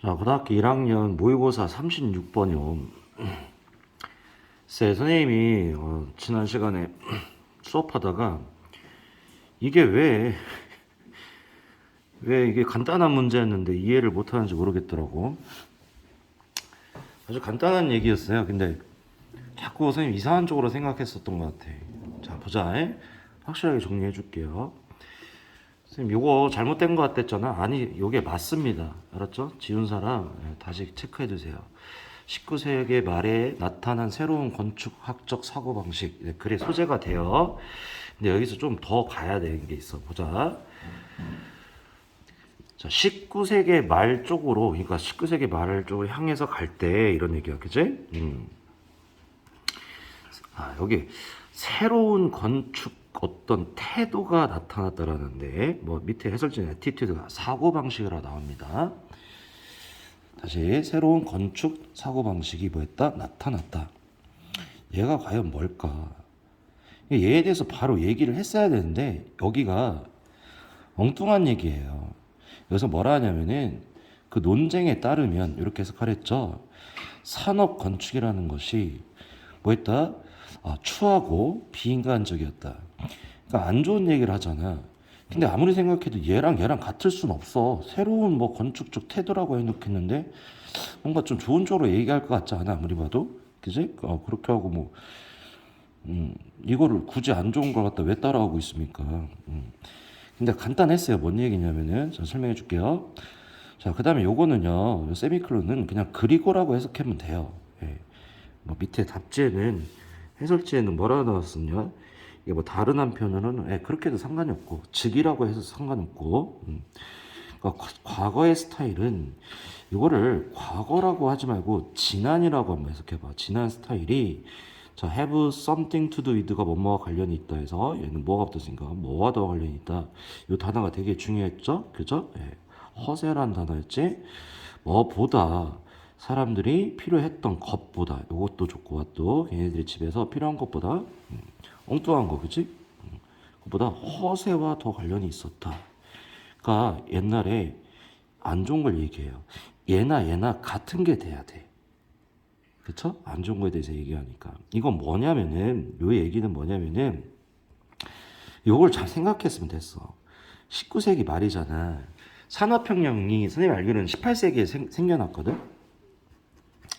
자, 고등학교 1학년 모의고사 36번이요. 세 선생님이 어, 지난 시간에 수업하다가 이게 왜, 왜 이게 간단한 문제였는데 이해를 못하는지 모르겠더라고. 아주 간단한 얘기였어요. 근데 자꾸 선생님 이상한 쪽으로 생각했었던 것 같아. 자, 보자. 확실하게 정리해 줄게요. 선생님 요거 잘못된 것 같댔잖아. 아니 요게 맞습니다. 알았죠? 지운 사람 예, 다시 체크해 주세요. 19세기 말에 나타난 새로운 건축학적 사고방식 네, 글의 소재가 돼요. 근데 여기서 좀 더 가야 되는 게 있어. 보자. 자, 19세기 말 쪽으로, 그러니까 19세기 말 쪽으로 향해서 갈 때 이런 얘기야, 그지? 음. 아, 여기 새로운 건축 어떤 태도가 나타났다라는데 뭐 밑에 해설진 에티튜드가 사고 방식이라 나옵니다. 다시 새로운 건축 사고 방식이 뭐였다 나타났다. 얘가 과연 뭘까? 얘에 대해서 바로 얘기를 했어야 되는데 여기가 엉뚱한 얘기예요. 여기서 뭐라 하냐면은 그 논쟁에 따르면 이렇게 해석하랬죠. 산업 건축이라는 것이 뭐였다? 아, 추하고 비인간적이었다. 그러니까 안 좋은 얘기를 하잖아. 근데 아무리 생각해도 얘랑 얘랑 같을 순 없어. 새로운 뭐 건축적 태도라고 해놓겠는데 뭔가 좀 좋은 쪽으로 얘기할 것 같지 않아? 아무리 봐도. 그지? 어, 그렇게 하고 뭐, 음, 이거를 굳이 안 좋은 걸 갖다 왜 따라하고 있습니까? 음. 근데 간단했어요. 뭔 얘기냐면은, 자, 설명해 줄게요. 자, 그 다음에 요거는요, 요 세미클론은 그냥 그리고라고 해석하면 돼요. 예. 뭐 밑에 답지에는 해설지에는 뭐라 나왔었냐? 이게 뭐 다른 한편으로는 예, 그렇게 해도 상관이 없고 즉이라고 해서 상관없고 음. 그러니까 과- 과거의 스타일은 이거를 과거라고 하지 말고 지난이라고 한번 해석해봐. 지난 스타일이 자 have something to do with가 뭐뭐와 관련이 있다 해서 얘는 뭐가 붙었으니까 뭐와 더 관련이 있다. 이 단어가 되게 중요했죠, 그죠? 예. 허세란 단어였지. 뭐보다 사람들이 필요했던 것보다 이것도 좋고 또 얘네들이 집에서 필요한 것보다 음, 엉뚱한 거 그지? 음, 그것보다 허세와 더 관련이 있었다. 그러니까 옛날에 안 좋은 걸 얘기해요. 얘나 얘나 같은 게 돼야 돼. 그쵸? 안 좋은 거에 대해서 얘기하니까. 이건 뭐냐면은, 요 얘기는 뭐냐면은, 요걸 잘 생각했으면 됐어. 19세기 말이잖아. 산업혁명이 선생님 알기로는 18세기에 생, 생겨났거든?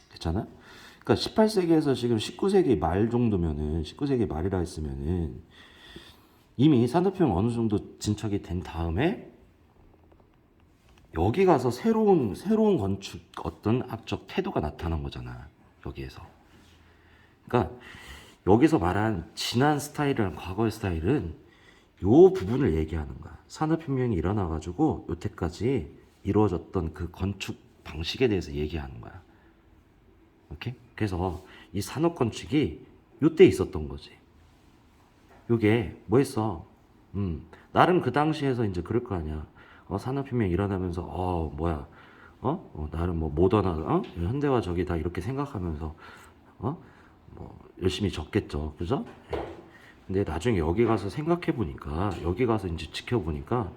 됐잖아? 그러니까 18세기에서 지금 19세기 말 정도면은, 19세기 말이라 했으면은, 이미 산업혁명 어느 정도 진척이 된 다음에, 여기 가서 새로운, 새로운 건축 어떤 학적 태도가 나타난 거잖아. 여기에서. 그러니까, 여기서 말한 지난 스타일이랑 과거의 스타일은 요 부분을 얘기하는 거야. 산업혁명이 일어나 가지고 여태까지 이루어졌던 그 건축 방식에 대해서 얘기하는 거야. 오케이? 그래서 이 산업 건축이 요때 있었던 거지. 요게 뭐였어? 음, 나름 그 당시에서 이제 그럴 거 아니야. 어, 산업혁명 일어나면서 어 뭐야? 어? 어, 나름 뭐 모던하, 어? 현대화 저기 다 이렇게 생각하면서 어? 뭐 열심히 적겠죠, 그죠? 근데 나중에 여기 가서 생각해 보니까 여기 가서 이제 지켜 보니까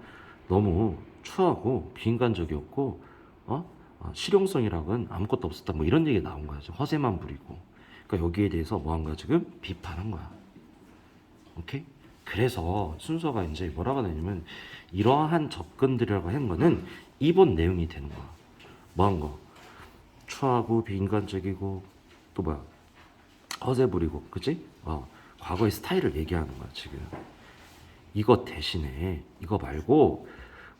너무 추하고 비인간적이었고 어? 아, 실용성이랑은 아무것도 없었다. 뭐 이런 얘기 나온 거야. 지금 허세만 부리고. 그러니까 여기에 대해서 뭐 한 거야 지금 비판한 거야. 오케이? 그래서 순서가 이제 뭐라고 하냐면 이러한 접근들이라고 하는 거는 이번 내용이 되는 거야. 뭐 한 거? 추하고 비인간적이고 또 뭐야? 허세 부리고. 그치? 어 과거의 스타일을 얘기하는 거야 지금. 이거 대신에 이거 말고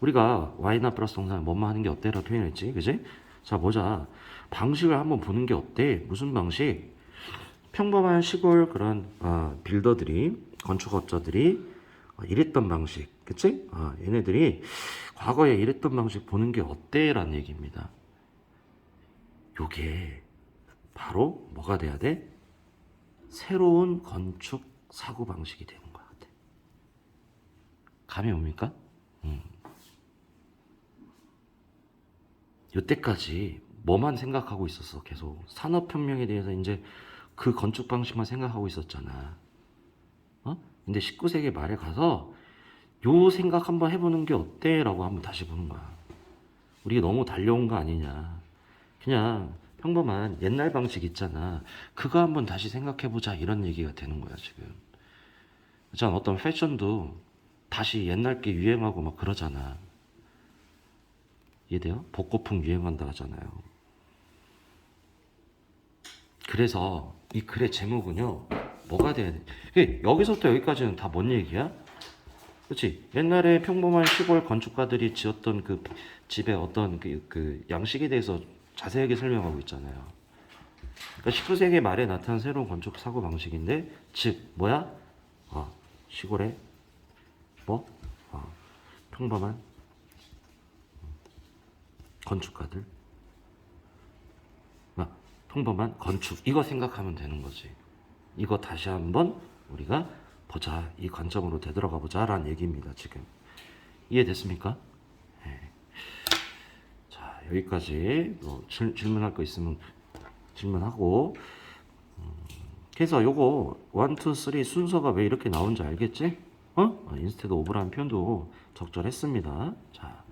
우리가 y나 플러스 동사는 뭐뭐 하는 게 어때라고 표현했지? 그지? 자 보자. 방식을 한번 보는 게 어때? 무슨 방식? 평범한 시골 그런 어, 빌더들이 건축업자들이 어, 이랬던 방식 그치? 어, 얘네들이 과거에 이랬던 방식 보는 게 어때 라는 얘기입니다. 요게 바로 뭐가 돼야 돼? 새로운 건축 사고 방식이 되는 것 같아. 감이 옵니까? 음. 이때까지 뭐만 생각하고 있었어 계속 산업혁명에 대해서 이제 그 건축 방식만 생각하고 있었잖아. 어? 근데 19세기 말에 가서 요 생각 한번 해보는 게 어때? 라고 한번 다시 보는 거야. 우리 너무 달려온 거 아니냐. 그냥 평범한 옛날 방식 있잖아. 그거 한번 다시 생각해보자. 이런 얘기가 되는 거야, 지금. 전 어떤 패션도 다시 옛날 게 유행하고 막 그러잖아. 이해돼요? 복고풍 유행한다 하잖아요. 그래서 이 글의 제목은요, 뭐가 돼야 돼? 이게 여기서부터 여기까지는 다 뭔 얘기야? 그렇지? 옛날에 평범한 시골 건축가들이 지었던 그 집의 어떤 그, 그 양식에 대해서 자세하게 설명하고 있잖아요. 그러니까 19세기 말에 나타난 새로운 건축 사고 방식인데, 즉 뭐야? 어, 시골에 뭐 어, 평범한 건축가들, 아, 평범한 건축 이거 생각하면 되는 거지. 이거 다시 한번 우리가 보자 이 관점으로 되돌아가 보자라는 얘기입니다. 지금 이해됐습니까? 네. 자 여기까지 뭐 질, 질문할 거 있으면 질문하고 음, 그래서 요거 1, 2, 3 순서가 왜 이렇게 나온지 알겠지? 어? 인스테드 오브라는 표현도 적절했습니다. 자